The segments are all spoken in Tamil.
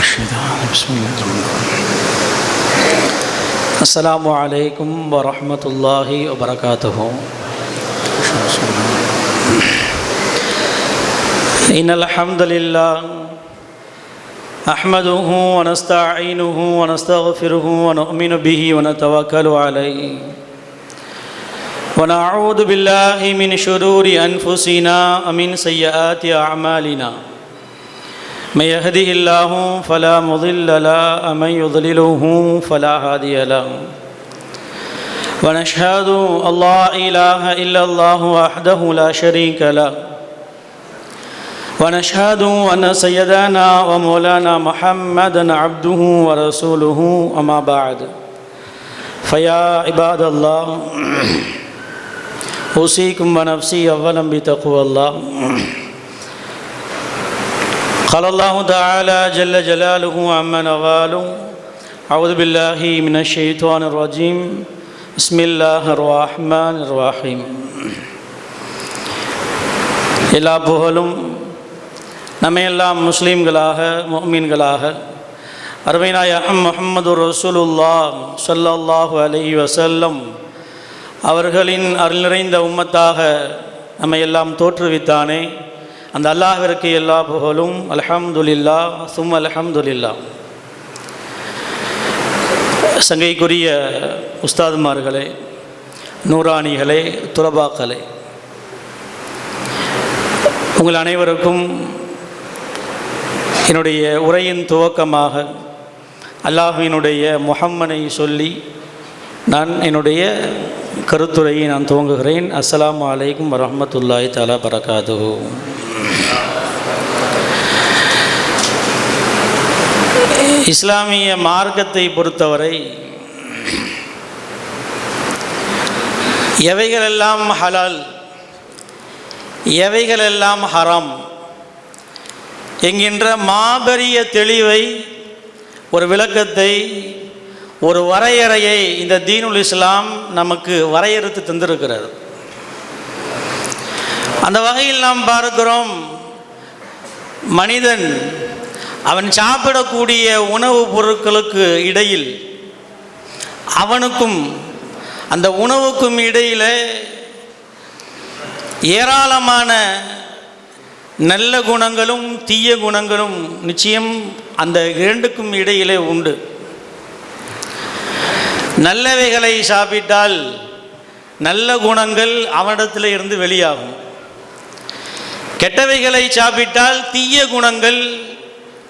الشيطان. بسم الله. الرحمن الرحيم السلام عليكم ورحمة الله وبركاته. إن الحمد لله أحمده ونستعينه ونستغفره ونؤمن به ونتوكل عليه. ونعوذ بالله من شرور أنفسنا ومن سيئات أعمالنا. من يهده الله فلا مضل له، ومن يضلله فلا هادي له. ونشهد أن لا إله إلا الله وحده لا شريك له. ونشهد أن سيدنا ومولانا محمدا عبده ورسوله، أما بعد. فيا عباد الله، أوصيكم ونفسي أولا بتقوى الله. قال الله تعالى جل جلاله عما نواله أعوذ بالله من الشيطان الرجيم بسم الله الرحمن الرحيم எல்லா புகழும் நம்மையெல்லாம் முஸ்லீம்களாக மொமீன்களாக அருமைநாயகம் முகமது ரசூலுல்லா சொல்லல்லாஹு அலைஹி வசல்லம் அவர்களின் அருள் நிறைந்த உம்மத்தாக நம்மையெல்லாம் தோற்றுவித்தானே அந்த அல்லாஹிற்கு எல்லா புகழும் அலஹம்துல்லா சும் அலஹம்துல்லா சங்கைக்குரிய உஸ்தாதுமார்களே நூறாணிகளே துறபாக்களே உங்கள் அனைவருக்கும் என்னுடைய உரையின் துவக்கமாக அல்லாஹினுடைய முகம்மனை சொல்லி நான் என்னுடைய கருத்துரையை நான் துவங்குகிறேன். அஸ்லாம் வலைக்கும் வரமத்துல்லாய் தலா பரகாது இஸ்லாமிய மார்க்கத்தை பொறுத்தவரை எவைகளெல்லாம் ஹலால் எவைகளெல்லாம் ஹராம் என்கின்ற மாபெரிய தெளிவை ஒரு விளக்கத்தை ஒரு வரையறையை இந்த தீனுல் இஸ்லாம் நமக்கு வரையறுத்து தந்திருக்கிறது. அந்த வகையில் நாம் பார்க்கிறோம் மனிதன் அவன் சாப்பிடக்கூடிய உணவுப் பொருட்களுக்கு இடையில் அவனுக்கும் அந்த உணவுக்கும் இடையில் ஏராளமான நல்ல குணங்களும் தீய குணங்களும் நிச்சயம் அந்த இரண்டுக்கும் இடையிலே உண்டு. நல்லவைகளை சாப்பிட்டால் நல்ல குணங்கள் அவனிடத்தில் இருந்து வெளியாகும். கெட்டவைகளை சாப்பிட்டால் தீய குணங்கள்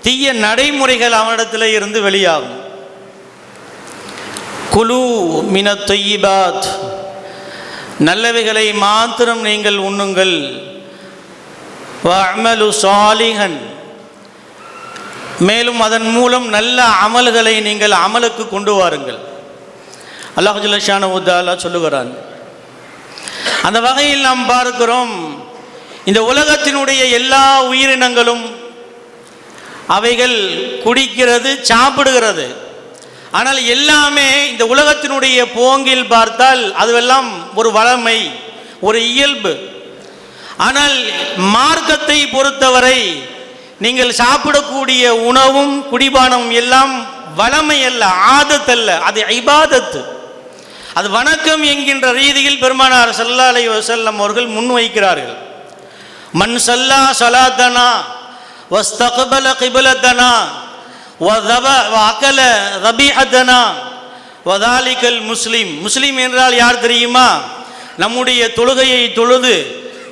தீய நடைமுறைகள் அவனிடத்தில் இருந்து வெளியாகும். குலு மின தொய்யிபாத். நல்லவைகளை மாத்திரம் நீங்கள் உண்ணுங்கள். அமலு சாலிகன் மேலும் அதன் மூலம் நல்ல அமல்களை நீங்கள் அமலுக்கு கொண்டு வாருங்கள். அல்லாஹுல்லான உத்தாலா சொல்லுகிறான். அந்த வகையில் நாம் பார்க்கிறோம் இந்த உலகத்தினுடைய எல்லா உயிரினங்களும் அவைகள் குடிக்கிறது சாப்பிடுகிறது. ஆனால் எல்லாமே இந்த உலகத்தினுடைய போங்கில் பார்த்தால் அதுவெல்லாம் ஒரு வளமை ஒரு இயல்பு. ஆனால் மார்க்கத்தை பொறுத்தவரை நீங்கள் சாப்பிடக்கூடிய உணவும் குடிபானமும் எல்லாம் வளமை அல்ல ஆதத்தல்ல அது ஐபாதத்து அது வணக்கம் என்கின்ற ரீதியில் பெருமானார் சல்லா அலை வசல்லம் அவர்கள் முன்வைக்கிறார்கள். من صلى صلاتنا வஸ்தகபல قبلتنا வதப ذبيحتنا وذلك المسلم முஸ்லீம் முஸ்லீம் என்றால் யார் தெரியுமா? நம்முடைய தொழுகையை தொழுது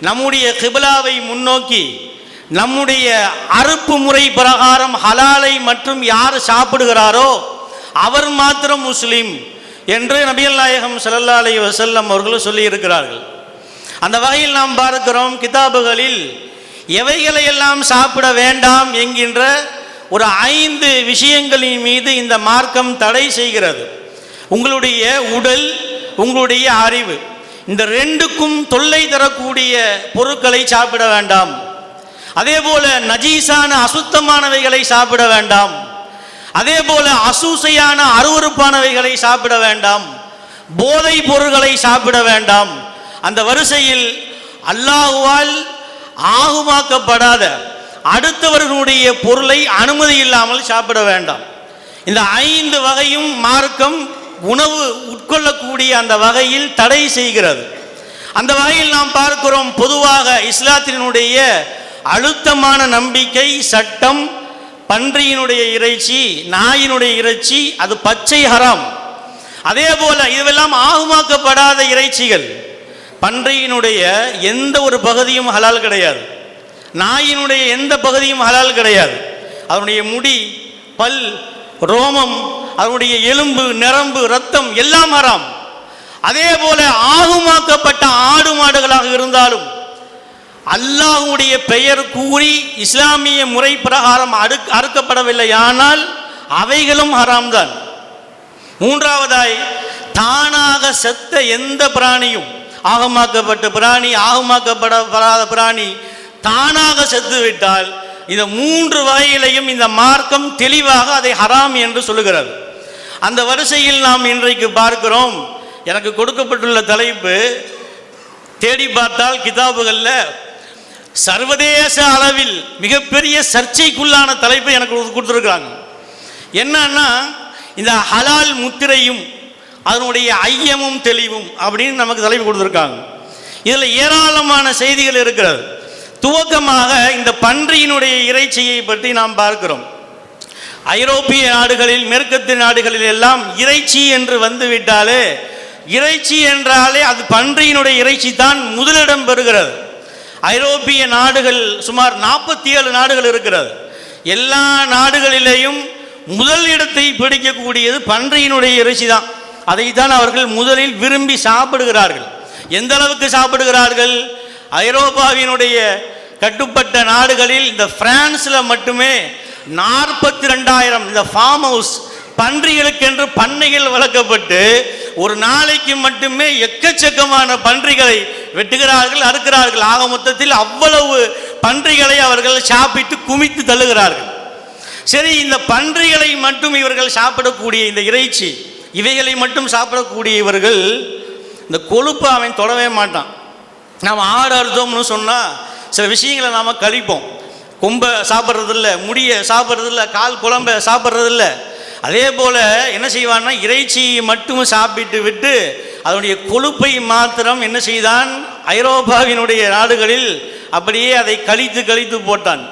நம்முடைய கிபிலாவை முன்னோக்கி நம்முடைய அறுப்பு முறை பிரகாரம் ஹலாலை மற்றும் யார் சாப்பிடுகிறாரோ அவர் மாத்திரம் முஸ்லீம் என்று நபியல் நாயகம் சல்லா அலி வசல்லம் அவர்கள் சொல்லியிருக்கிறார்கள். அந்த வகையில் நாம் பார்க்கிறோம் கிதாபுகளில் எவைகளை எல்லாம் சாப்பிட வேண்டாம் என்கின்ற ஒரு ஐந்து விஷயங்களின் மீது இந்த மார்க்கம் தடை செய்கிறது. உங்களுடைய உடல் உங்களுடைய அறிவு இந்த ரெண்டுக்கும் தொல்லை தரக்கூடிய பொருட்களை சாப்பிட வேண்டாம். அதே போல நஜீசான அசுத்தமானவைகளை சாப்பிட வேண்டாம். அதே போல அசூசையான அருவறுப்பானவைகளை சாப்பிட வேண்டாம். போதை பொருள்களை சாப்பிட வேண்டாம். அந்த வரிசையில் அல்லாஹுவால் ஆகுமாக்கப்படாத அடுத்தவர்களுடைய பொருளை அனுமதி இல்லாமல் சாப்பிட வேண்டாம். இந்த ஐந்து வகையும் மார்க்கம் உணவு உட்கொள்ளக்கூடிய அந்த வகையில் தடை செய்கிறது. அந்த வகையில் நாம் பார்க்கிறோம் பொதுவாக இஸ்லாத்தினுடைய அழுத்தமான நம்பிக்கை சட்டம் பன்றியினுடைய இறைச்சி நாயினுடைய இறைச்சி அது பச்சை ஹராம். அதே போல இதுவெல்லாம் ஆகுமாக்கப்படாத இறைச்சிகள். பன்றியினுடைய எந்த ஒரு பகுதியும் ஹலால் கிடையாது. நாயினுடைய எந்த பகுதியும் ஹலால் கிடையாது. அதனுடைய முடி பல் ரோமம் அதனுடைய எலும்பு நரம்பு ரத்தம் எல்லாம் ஹராம். அதே போல ஆகுமாக்கப்பட்ட ஆடு மாடுகளாக இருந்தாலும் அல்லாஹுடைய பெயர் கூறி இஸ்லாமிய முறை பிரகாரம் அடு அறுக்கப்படவில்லை. ஆனால் அவைகளும் ஹராம் தான் மூன்றாவதாய் தானாக செத்த எந்த பிராணியும் ஆகமாக்கப்பட்ட பிராணி ஆகமாக்கப்படாத பிராணி தானாக செத்துவிட்டால் இந்த மூன்று வகையிலையும் இந்த மார்க்கம் தெளிவாக அதை ஹராம் என்று சொல்லுகிறது. அந்த வரிசையில் நாம் இன்றைக்கு பார்க்கிறோம் எனக்கு கொடுக்கப்பட்டுள்ள தலைப்பு தேடி பார்த்தால் கிதாபுகளில் சர்வதேச அளவில் மிகப்பெரிய சர்ச்சைக்குள்ளான தலைப்பை எனக்கு கொடுத்துருக்காங்க என்னன்னா இந்த ஹலால் முத்திரையும் அதனுடைய ஐயமும் தெளிவும் அப்படின்னு நமக்கு தலைப்பு கொடுத்துருக்காங்க. இதில் ஏராளமான செய்திகள் இருக்கிறது. துவக்கமாக இந்த பன்றியினுடைய இறைச்சியை பற்றி நாம் பார்க்கிறோம். ஐரோப்பிய நாடுகளில் மேற்கத்திய நாடுகளில் எல்லாம் இறைச்சி என்று வந்துவிட்டாலே இறைச்சி என்றாலே அது பன்றியினுடைய இறைச்சி தான் முதலிடம் பெறுகிறது. ஐரோப்பிய நாடுகள் சுமார் நாற்பத்தி ஏழு நாடுகள் இருக்கிறது. எல்லா நாடுகளிலேயும் முதல் இடத்தை பிடிக்கக்கூடியது பன்றியினுடைய இறைச்சி தான். அதைத்தான் அவர்கள் முதலில் விரும்பி சாப்பிடுகிறார்கள். எந்த அளவுக்கு சாப்பிடுகிறார்கள்? ஐரோப்பாவினுடைய கட்டுப்பட்ட நாடுகளில் இந்த பிரான்ஸில் மட்டுமே நாற்பத்தி ரெண்டாயிரம் இந்த ஃபார்ம் ஹவுஸ் பன்றிகளுக்கென்று பண்ணைகள் வளர்க்கப்பட்டு ஒரு நாளைக்கு மட்டுமே எக்கச்சக்கமான பன்றிகளை வெட்டுகிறார்கள் அறுக்கிறார்கள். ஆக மொத்தத்தில் அவ்வளவு பன்றிகளை அவர்கள் சாப்பிட்டு குமித்து தள்ளுகிறார்கள். சரி இந்த பன்றிகளை மட்டும் இவர்கள் சாப்பிடக்கூடிய இந்த இறைச்சி இவைகளை மட்டும் சாப்பிடக்கூடியவர்கள் இந்த கொழுப்பை அவன் தொடவே மாட்டான். நாம் ஆடு அறுத்தோம்னு சொன்னால் சில விஷயங்களை நாம் கழிப்போம். கொம்பை சாப்பிட்றதில்ல முடியை சாப்பிட்றதில்ல கால் குழம்ப சாப்பிட்றதில்ல. அதே போல் என்ன செய்வான்னா இறைச்சியை மட்டும் சாப்பிட்டு விட்டு அதனுடைய கொழுப்பை மாத்திரம் என்ன செய்தான்? ஐரோப்பாவினுடைய நாடுகளில் அப்படியே அதை கழித்து கழித்து போட்டான்.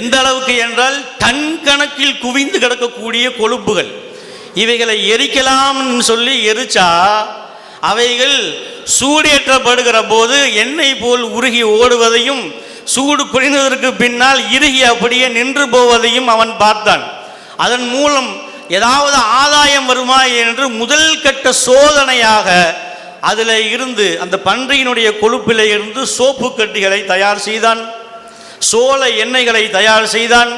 எந்த அளவுக்கு என்றால் டன் கணக்கில் குவிந்து கிடக்கக்கூடிய கொழுப்புகள். இவைகளை எரிக்கலாம்னு சொல்லி எரிச்சா அவைகள் சூடேற்றப்படுகிற போது எண்ணெய் போல் உருகி ஓடுவதையும் சூடு குறைந்ததற்கு பின்னால் இறுகி அப்படியே நின்று போவதையும் அவன் பார்த்தான். அதன் மூலம் ஏதாவது ஆதாயம் வருமா என்று முதல் கட்ட சோதனையாக அதில் இருந்து அந்த பன்றியினுடைய கொழுப்பில் இருந்து சோப்பு கட்டிகளை தயார் செய்தான். சோள எண்ணெய்களை தயார் செய்தான்.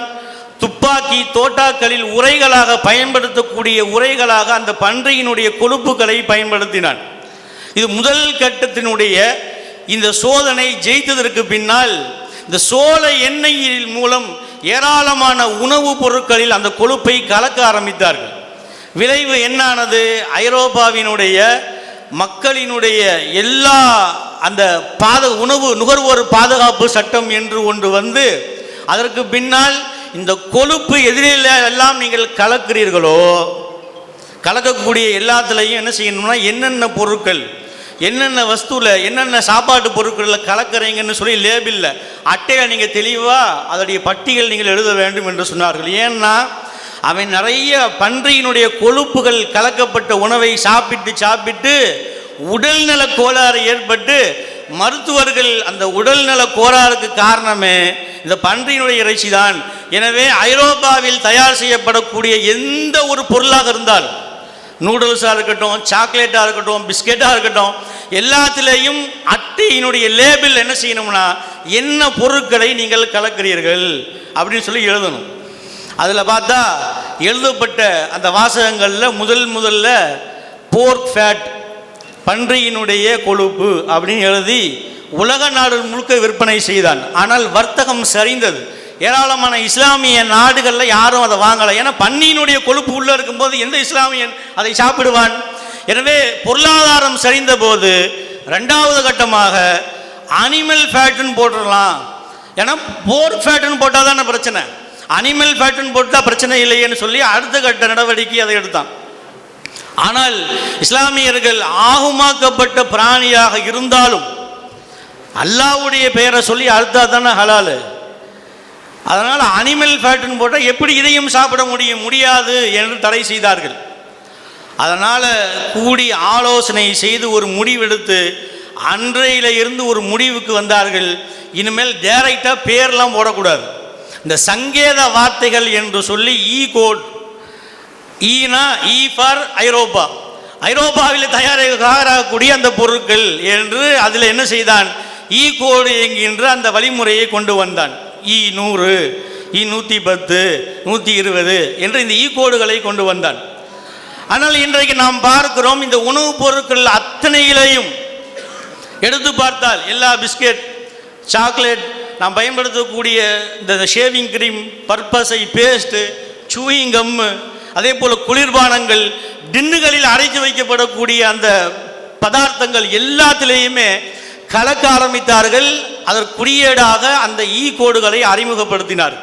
துப்பாக்கி தோட்டாக்களில் உரைகளாக பயன்படுத்தக்கூடிய உரைகளாக அந்த பன்றியினுடைய கொழுப்புகளை பயன்படுத்தினான். இது முதல் கட்டத்தினுடைய இந்த சோதனை ஜெயித்ததற்கு பின்னால் இந்த சோள எண்ணெயில் மூலம் ஏராளமான உணவுப் பொருட்களில் அந்த கொழுப்பை கலக்க ஆரம்பித்தார்கள். விளைவு என்னானது? ஐரோப்பாவினுடைய மக்களினுடைய எல்லா அந்த பாத உணவு நுகர்வோர் பாதுகாப்பு சட்டம் என்று ஒன்று வந்து அதற்கு பின்னால் இந்த கொழுப்பு எதிரில் எல்லாம் நீங்கள் கலக்கிறீர்களோ கலக்கக்கூடிய எல்லாத்துலேயும் என்ன செய்யணும்னா என்னென்ன பொருட்கள் என்னென்ன வஸ்துவில் என்னென்ன சாப்பாட்டு பொருட்களில் கலக்கிறீங்கன்னு சொல்லி லேபிளில் அட்டையில் நீங்கள் தெளிவாக அதோடைய பட்டியல் நீங்கள் எழுத வேண்டும் என்று சொன்னார்கள். ஏன்னா அவன் நிறைய பன்றியினுடைய கொழுப்புகள் கலக்கப்பட்ட உணவை சாப்பிட்டு சாப்பிட்டு உடல்நல கோளாறு ஏற்பட்டு மருத்துவர்கள் அந்த உடல்நல கோளாறுக்கு காரணமே இந்த பன்றியினுடைய இறைச்சி தான் எனவே ஐரோப்பாவில் தயார் செய்யப்படக்கூடிய எந்த ஒரு பொருளாக இருந்தால் நூடுல்ஸாக இருக்கட்டும் சாக்லேட்டாக இருக்கட்டும் பிஸ்கெட்டாக இருக்கட்டும் எல்லாத்துலேயும் அட்டையினுடைய லேபிள் என்ன செய்யணும்னா என்ன பொருட்களை நீங்கள் கலக்கிறீர்கள் அப்படின்னு சொல்லி எழுதணும். அதில் பார்த்தா எழுதப்பட்ட அந்த வாசகங்களில் முதல் முதல்ல போர்க் ஃபேட் பன்றியினுடைய கொழுப்பு அப்படின்னு எழுதி உலக நாடு முழுக்க விற்பனை செய்தான். ஆனால் வர்த்தகம் சரிந்தது. ஏராளமான இஸ்லாமிய நாடுகளில் யாரும் அதை வாங்கலை. ஏன்னா பன்னியினுடைய கொழுப்பு உள்ளே இருக்கும்போது எந்த இஸ்லாமியன் அதை சாப்பிடுவான்? எனவே பொருளாதாரம் சரிந்த போது ரெண்டாவது கட்டமாக அனிமல் ஃபேட்டுன்னு போட்டுடலாம். ஏன்னா போர் ஃபேட்டுன்னு போட்டால் தானே பிரச்சனை. அனிமல் ஃபேட்டுன்னு போட்டால் பிரச்சனை இல்லையேன்னு சொல்லி அடுத்த கட்ட நடவடிக்கை அதை எடுத்தான். ஆனால் இஸ்லாமியர்கள் ஆகுமாக்கப்பட்ட பிராணியாக இருந்தாலும் அல்லாவுடைய பெயரை சொல்லி அழுத்தா தானே ஹலாலு. அதனால் அனிமல் ஃபேட்டுன்னு போட்டால் எப்படி இதையும் சாப்பிட முடியும்? முடியாது என்று தடை செய்தார்கள். அதனால் கூடி ஆலோசனை செய்து ஒரு முடிவெடுத்து அன்றையில இருந்து ஒரு முடிவுக்கு வந்தார்கள். இனிமேல் டைரக்டாக பேர்லாம் போடக்கூடாது. இந்த சங்கேத வார்த்தைகள் என்று சொல்லி e ஈ கோட் ஈனா ஈ ஃபார் ஐரோப்பா. ஐரோப்பாவில் தயாராகக்கூடிய அந்த பொருட்கள் என்று அதில் என்ன செய்தான்? ஈ கோடு என்கின்ற அந்த வழிமுறையை கொண்டு வந்தான். ஈ நூறு ஈ நூற்றி பத்து நூற்றி இருபது என்று இந்த ஈ கோடுகளை கொண்டு வந்தான். ஆனால் இன்றைக்கு நாம் பார்க்கிறோம் இந்த உணவுப் பொருட்கள் அத்தனையிலையும். எடுத்து பார்த்தால் எல்லா பிஸ்கெட் சாக்லேட் நாம் பயன்படுத்தக்கூடிய இந்த ஷேவிங் கிரீம் பர்பஸை பேஸ்ட்டு சூயிங் கம்மு அதே போல் குளிர்பானங்கள் டின்னுகளில் அடைத்து வைக்கப்படக்கூடிய அந்த பதார்த்தங்கள் எல்லாத்திலேயுமே கலக்க ஆரம்பித்தார்கள் அதற்குரியேடாக அந்த ஈ கோடுகளை அறிமுகப்படுத்தினார்.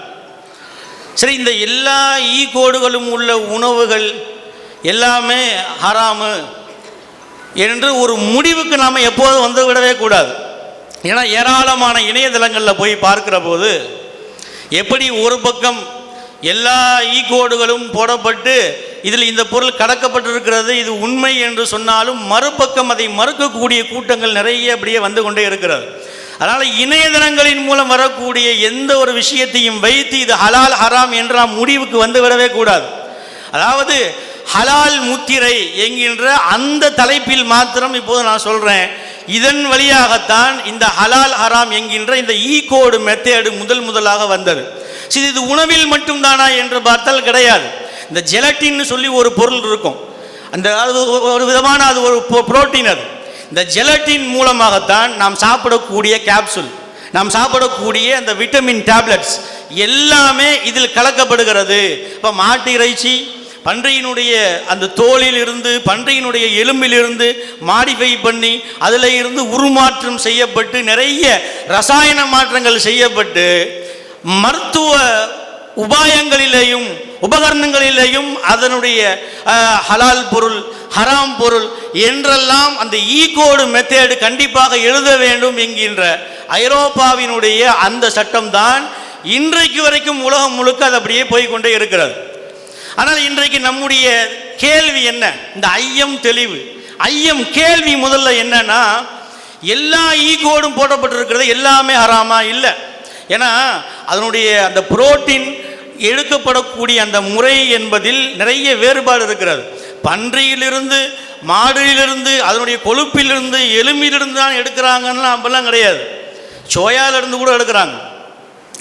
சரி இந்த எல்லா ஈ கோடுகளும் உள்ள உணவுகள் எல்லாமே ஹராமு. என்று ஒரு முடிவுக்கு நாம் எப்போதும் வந்து விடவே கூடாது. ஏன்னா ஏராளமான இணையதளங்களில் போய் பார்க்கிற போது எப்படி ஒரு பக்கம் எல்லா ஈகோடுகளும் போடப்பட்டு இதில் இந்த பொருள் கடக்கப்பட்டிருக்கிறது. இது உண்மை என்று சொன்னாலும் மறுபக்கம் அதை மறுக்கக்கூடிய கூட்டங்கள் நிறைய அப்படியே வந்து கொண்டே இருக்கிறது. அதனால் இணையதளங்களின் மூலம் வரக்கூடிய எந்த ஒரு விஷயத்தையும் வைத்து இது ஹலால் ஹராம் என்ற நாம் முடிவுக்கு வந்து விடவே கூடாது. அதாவது ஹலால் முத்திரை என்கின்ற அந்த தலைப்பில் மாத்திரம் இப்போது நான் சொல்கிறேன் இதன் வழியாகத்தான் இந்த ஹலால் ஹராம் என்கின்ற இந்த ஈ கோடு மெத்தேடு முதல் முதலாக வந்தது. சரி இது உணவில் மட்டும்தானா என்று பார்த்தால் கிடையாது. இந்த ஜெலட்டின்னு சொல்லி ஒரு பொருள் இருக்கும். அந்த அது ஒரு விதமான அது ஒரு புரோட்டீன் அது. இந்த ஜெலட்டின் மூலமாகத்தான் நாம் சாப்பிடக்கூடிய கேப்சூல் நாம் சாப்பிடக்கூடிய அந்த விட்டமின் டேப்லெட்ஸ் எல்லாமே இதில் கலக்கப்படுகிறது. இப்போ மாட்டு இறைச்சி பன்றியினுடைய அந்த தோலில் இருந்து பன்றியினுடைய எலும்பிலிருந்து மாடிஃபை பண்ணி அதில் இருந்து உருமாற்றம் செய்யப்பட்டு நிறைய ரசாயன மாற்றங்கள் செய்யப்பட்டு மருத்துவ உபாயங்களிலேயும் உபகரணங்களிலேயும் அதனுடைய ஹலால் பொருள் ஹராம் பொருள் என்றெல்லாம் அந்த e ஈகோடு மெத்தேடு கண்டிப்பாக எழுத வேண்டும் என்கின்ற ஐரோப்பாவினுடைய அந்த சட்டம்தான் இன்றைக்கு வரைக்கும் உலகம் முழுக்க அது அப்படியே போய்க்கொண்டே இருக்கிறது. ஆனால் இன்றைக்கு நம்முடைய கேள்வி என்ன? இந்த ஐயம் தெளிவு. ஐயம் கேள்வி முதல்ல என்னன்னா எல்லா e ஈகோடும் போடப்பட்டிருக்கிறது எல்லாமே ஹராமா இல்லை. ஏன்னா அதனுடைய அந்த புரோட்டீன் எடுக்கப்படக்கூடிய அந்த முறை என்பதில் நிறைய வேறுபாடு இருக்கிறது. பன்றியிலிருந்து மாடுயிலிருந்து அதனுடைய கொழுப்பிலிருந்து எலும்பிலிருந்து தான் எடுக்கிறாங்கன்னு அப்படிலாம் கிடையாது. சோயாலிருந்து கூட எடுக்கிறாங்க.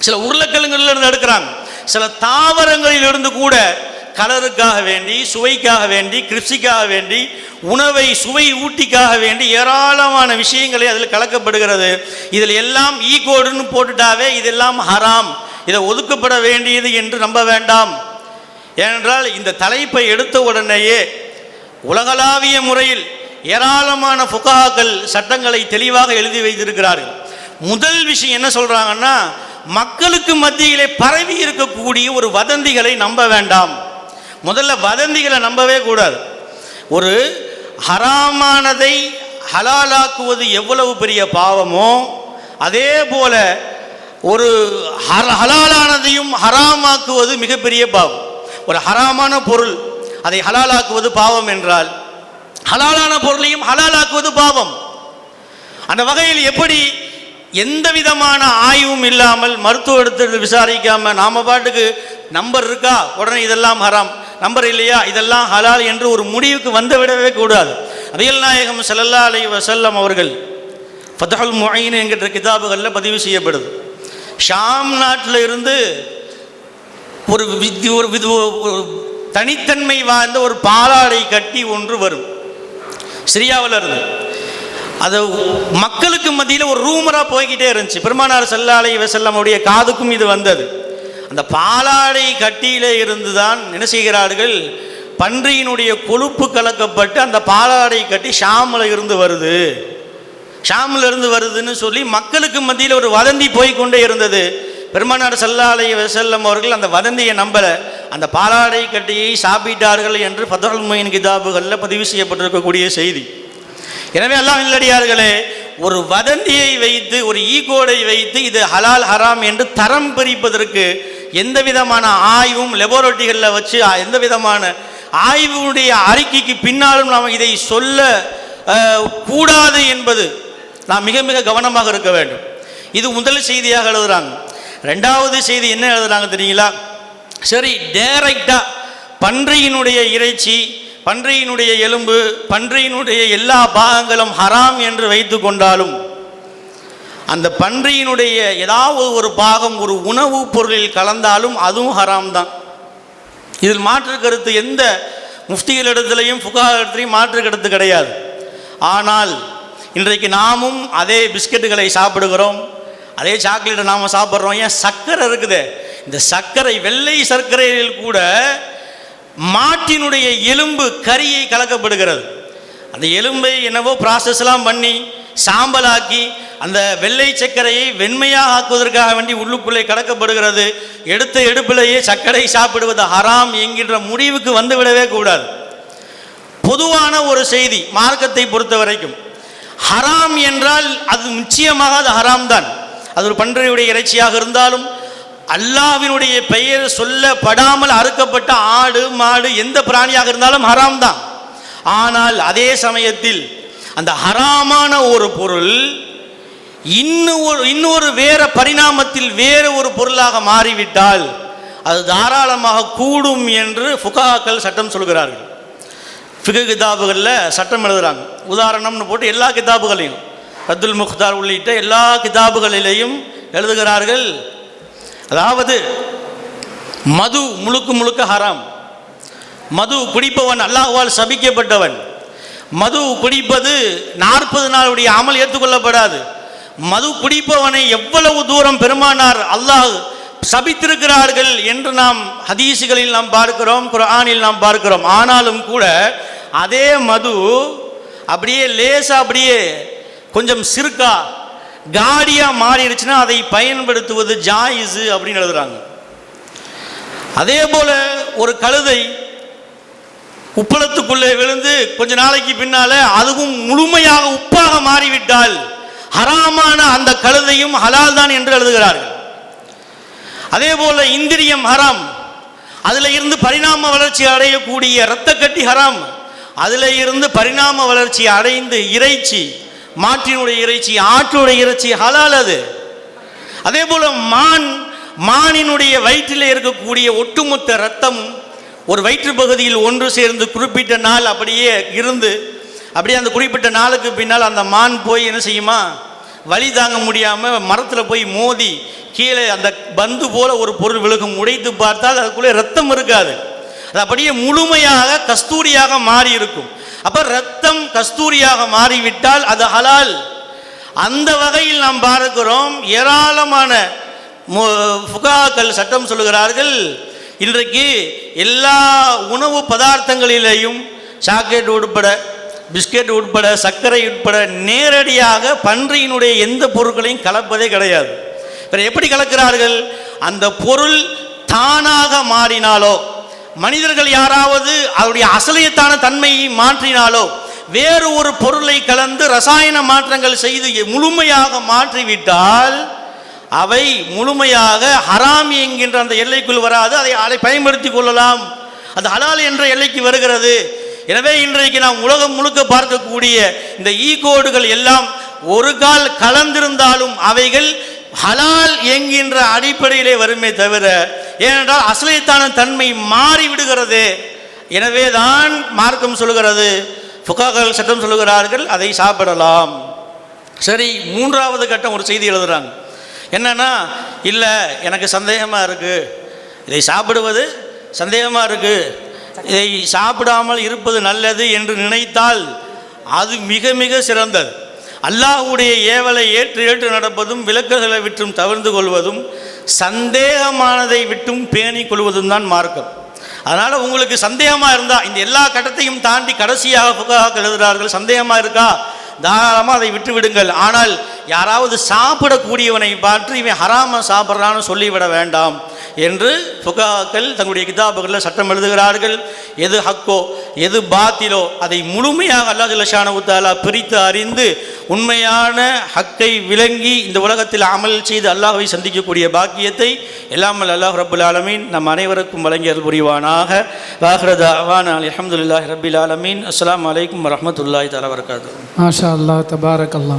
சில உருளைக்கிழங்குலேருந்து எடுக்கிறாங்க. சில தாவரங்களில் இருந்து கூட கலருக்காக வேண்டி சுவைக்காக வேண்டி கிரிப்ஸிக்காக வேண்டி உணவை சுவை ஊட்டிக்காக வேண்டி ஏராளமான விஷயங்களை அதில் கலக்கப்படுகிறது. இதில் எல்லாம் e ஈகோடுன்னு போட்டுட்டாவே இதெல்லாம் ஹராம். இதை ஒதுக்கப்பட வேண்டியது என்று நம்ப வேண்டாம். ஏனென்றால் இந்த தலைப்பை எடுத்த உடனேயே உலகளாவிய முறையில் ஏராளமான ஃபுகாக்கள் சட்டங்களை தெளிவாக எழுதி வைத்திருக்கிறார்கள். முதல் விஷயம் என்ன சொல்கிறாங்கன்னா மக்களுக்கு மத்தியிலே பரவி இருக்கக்கூடிய ஒரு வதந்திகளை நம்ப வேண்டாம். முதல்ல வதந்திகளை நம்பவே கூடாது. ஒரு ஹராமானதை ஹலாலாக்குவது எவ்வளவு பெரிய பாவமோ அதே போல ஒரு ஹர- ஹலாலானதையும் ஹராமாக்குவது மிகப்பெரிய பாவம். ஒரு ஹராமான பொருள் அதை ஹலாலாக்குவது பாவம் என்றால் ஹலாலான பொருளையும் ஹலாலாக்குவது பாவம். அந்த வகையில் எப்படி எந்த விதமான ஆய்வும் இல்லாமல் மருத்துவ எடுத்து விசாரிக்காமல் நாம் பாட்டுக்கு நம்பர் இருக்கா? உடனே இதெல்லாம் ஹராம். நம்பர் இல்லையா? இதெல்லாம் ஹலால் என்று ஒரு முடிவுக்கு வந்து விடவே கூடாது. அபியல் நாயகம் செல்லல்லா அலி வசல்லம் அவர்கள் ஃபதஹுல் முயின் என்கின்ற கிதாபுகளில் பதிவு செய்யப்படுது. ஷாம் நாட்டில் இருந்து ஒரு வித் ஒரு விது ஒரு தனித்தன்மை வாய்ந்த ஒரு பாலாடை கட்டி ஒன்று வரும். சிரியாவில் இருந்து. அது மக்களுக்கு மத்தியில் ஒரு ரூமராக போய்கிட்டே இருந்துச்சு. பெருமானார் செல்லாலை செல்லமுடைய காதுக்கும் இது வந்தது. அந்த பாலாடை கட்டியிலே இருந்து தான் என்ன செய்கிறார்கள்? பன்றியினுடைய கொழுப்பு கலக்கப்பட்டு அந்த பாலாடை கட்டி ஷாமில் இருந்து வருது. ஷாமில் இருந்து வருதுன்னு சொல்லி மக்களுக்கு மத்தியில் ஒரு வதந்தி போய்க்கொண்டே இருந்தது. பெருமானார் சல்லாலை செல்லம் அவர்கள் அந்த வதந்தியை நம்பல. அந்த பாலாடை கட்டியை சாப்பிட்டார்கள் என்று ஃபதல் மொயின் கிதாபுகளில் பதிவு செய்யப்பட்டிருக்கக்கூடிய செய்தி. எனவே எல்லாம் இல்லடியார்களே ஒரு வதந்தியை வைத்து ஒரு ஈகோடை வைத்து இது ஹலால் ஹராம் என்று தரம் பிரிப்பதற்கு எந்த விதமான ஆய்வும் லெபோரட்டரிகளில் வச்சு எந்த விதமான ஆய்வுடைய அறிக்கைக்கு பின்னாலும் நாம் இதை சொல்ல கூடாது என்பது நாம் மிக மிக கவனமாக இருக்க வேண்டும். இது முதல் செய்தியாக எழுதுறாங்க. ரெண்டாவது செய்தி என்ன எழுதுறாங்க தெரியுங்களா? சரி டைரக்டா பன்றியினுடைய இறைச்சி பன்றியினுடைய எலும்பு பன்றியினுடைய எல்லா பாகங்களும் ஹராம் என்று வைத்து கொண்டாலும் அந்த பன்றியினுடைய ஏதாவது ஒரு பாகம் ஒரு உணவுப் பொருளில் கலந்தாலும் அதுவும் ஹராம் தான் இதில் மாற்று கருத்து எந்த முஃப்திகள் இடத்துலையும் புகா இடத்துலையும் மாற்று கருத்து கிடையாது. ஆனால் இன்றைக்கு நாமும் அதே பிஸ்கட்டுகளை சாப்பிடுகிறோம் அதே சாக்லேட்டை நாம் சாப்பிட்றோம். ஏன்? சர்க்கரை இருக்குது. இந்த சர்க்கரை வெள்ளை சர்க்கரையில் கூட மாட்டினுடைய எலும்பு கரியை கலக்கப்படுகிறது. அந்த எலும்பை என்னவோ ப்ராசஸ்லாம் பண்ணி சாம்பலாக்கி அந்த வெள்ளை சர்க்கரையை வெண்மையாக ஆக்குவதற்காக வேண்டி உள்ளுக்குள்ளே கடக்கப்படுகிறது. எடுத்த எடுப்பிலேயே சர்க்கரை சாப்பிடுவது ஹராம் என்கின்ற முடிவுக்கு வந்துவிடவே கூடாது. பொதுவான ஒரு செய்தி மார்க்கத்தை பொறுத்த வரைக்கும் ஹராம் என்றால் அது நிச்சயமாக அது ஹராம் தான் அது ஒரு பன்றையுடைய இறைச்சியாக இருந்தாலும் அல்லாவினுடைய பெயர் சொல்லப்படாமல் அறுக்கப்பட்ட ஆடு மாடு எந்த பிராணியாக இருந்தாலும் ஹராம் தான் ஆனால் அதே சமயத்தில் அந்த ஹராமான ஒரு பொருள் இன்னும் ஒரு இன்னொரு வேற பரிணாமத்தில் வேறு ஒரு பொருளாக மாறிவிட்டால் அது தாராளமாக கூடும் என்று ஃபுகாக்கள் சட்டம் சொல்கிறார்கள். ஃபிகு கிதாபுகளில் சட்டம் எழுதுகிறாங்க உதாரணம்னு போட்டு எல்லா கிதாபுகளையும் அப்துல் முக்தார் உள்ளிட்ட எல்லா கிதாபுகளிலேயும் எழுதுகிறார்கள். அதாவது மது முழுக்க முழுக்க ஹராம். மது குடிப்பவன் அல்லாஹுவால் சபிக்கப்பட்டவன். மது குடிப்பது நாற்பது நாளுடைய அமல் ஏற்றுக்கொள்ளப்படாது. மது குடிப்பவனை எவ்வளவு தூரம் பெருமானார் அல்லாஹ் சபித்திருக்கிறார்கள் என்று நாம் ஹதீஸுகளில் நாம் பார்க்கிறோம் குரானில் நாம் பார்க்கிறோம். ஆனாலும் கூட அதே மது அப்படியே லேசாக அப்படியே கொஞ்சம் சிறுக்கா காடியாக மாறிடுச்சுன்னா அதை பயன்படுத்துவது ஜாயிஸு அப்படின்னு எழுதுறாங்க. அதே போல் ஒரு கழுதை உப்பளத்துக்குள்ளே விழுந்து கொஞ்ச நாளைக்கு பின்னால் அதுவும் முழுமையாக உப்பாக மாறிவிட்டால் ஹராமான அந்த கழுதையும் ஹலால் தான் என்று எழுதுகிறார்கள். அதே போல இந்திரியம் ஹராம். அதில் இருந்து பரிணாம வளர்ச்சி அடையக்கூடிய இரத்த கட்டி ஹராம். அதில் இருந்து பரிணாம வளர்ச்சி அடைந்து இறைச்சி மாட்டினுடைய இறைச்சி ஆட்டுடைய இறைச்சி ஹலால் அது. அதே போல மான் மானினுடைய வயிற்றில் இருக்கக்கூடிய ஒட்டுமொத்த ரத்தம் ஒரு வயிற்று பகுதியில் ஒன்று சேர்ந்து குறிப்பிட்ட நாள் அப்படியே இருந்து அப்படியே அந்த குறிப்பிட்ட நாளுக்கு பின்னால் அந்த மான் போய் என்ன செய்யுமா? வழி தாங்க முடியாமல் மரத்தில் போய் மோதி கீழே அந்த பந்து போல ஒரு பொருள் விழுகும். உடைத்து பார்த்தால் அதுக்குள்ளே ரத்தம் இருக்காது. அது அப்படியே முழுமையாக கஸ்தூரியாக மாறி இருக்கும் அப்போ ரத்தம் கஸ்தூரியாக மாறிவிட்டால் அது ஹலால். அந்த வகையில் நாம் பார்க்கிறோம் ஏராளமான ஃபுகாக்கள் சட்டம் சொல்லுகிறார்கள் இன்றைக்கு எல்லா உணவு பதார்த்தங்களிலேயும் சாக்லேட் உட்பட பிஸ்கெட் உட்பட சர்க்கரை உட்பட நேரடியாக பன்றியினுடைய எந்த பொருட்களையும் கலப்பதே கிடையாது. வேறு எப்படி கலக்கிறார்கள்? அந்த பொருள் தானாக மாறினாலோ மனிதர்கள் யாராவது அவருடைய அசலியத்தான தன்மையை மாற்றினாலோ வேறு ஒரு பொருளை கலந்து ரசாயன மாற்றங்கள் செய்து முழுமையாக மாற்றிவிட்டால் அவை முழுமையாக ஹராம் என்கின்ற அந்த எல்லைக்குள் வராது. அதை அதை பயன்படுத்தி கொள்ளலாம். அது ஹலால் என்ற எல்லைக்கு வருகிறது. எனவே இன்றைக்கு நாம் உலகம் முழுக்க பார்க்கக்கூடிய இந்த ஈ கோடுகள் எல்லாம் ஒரு கால் கலந்திருந்தாலும் அவைகள் ஹலால் என்கின்ற அடிப்படையிலே வருமே தவிர ஏனென்றால் அசலைத்தான தன்மை மாறி விடுகிறது எனவே தான் மார்க்கம் சொல்லுகிறது புகாக்கள் சட்டம் சொல்லுகிறார்கள் அதை சாப்பிடலாம். சரி மூன்றாவது கட்டம் ஒரு செய்தி எழுதுறாங்க. என்னன்னா இல்லை எனக்கு சந்தேகமாக இருக்குது இதை சாப்பிடுவது சந்தேகமாக இருக்குது இதை சாப்பிடாமல் இருப்பது நல்லது என்று நினைத்தால் அது மிக மிக சிறந்தது. அல்லாஹ்வுடைய ஏவலை ஏற்று ஏற்று நடப்பதும் விளக்குகளை விட்டும் தவிர்ந்து கொள்வதும் சந்தேகமானதை விட்டும் பேணி கொள்வதும் தான் மார்க்கம். அதனால் உங்களுக்கு சந்தேகமாக இருந்தால் இந்த எல்லா கட்டத்தையும் தாண்டி கடைசியாக புகாக எழுதுகிறார்கள் சந்தேகமாக இருக்கா? தாராளமாக அதை விட்டு விடுங்கள். ஆனால் யாராவது சாப்பிடக்கூடியவனை பார்த்து இவன் ஹராம சாப்பிட்றான்னு சொல்லிவிட வேண்டாம். என்று புகாக்கள் தங்களுடைய கிதாபுகளில் சட்டம் எழுதுகிறார்கள். எது ஹக்கோ எது பாத்திலோ அதை முழுமையாக அல்லா ஜல்லஷான உத்தாலா பிரித்து அறிந்து உண்மையான ஹக்கை விளங்கி இந்த உலகத்தில் அமல் செய்து அல்லாஹை சந்திக்கக்கூடிய பாக்கியத்தை எல்லாமல் அல்லாஹ் ரபுல் ஆலமீன் நம் அனைவருக்கும் வழங்கியது புரிவானாக. வாஹ்ரதா அவான் அலமதுல்லாஹி ரபில் ஆலமீன். அஸ்லாம் அலைக்கும் வரஹ்மத்துல்லாஹி தஆலா மாஷா அல்லா தபாரக் அல்லா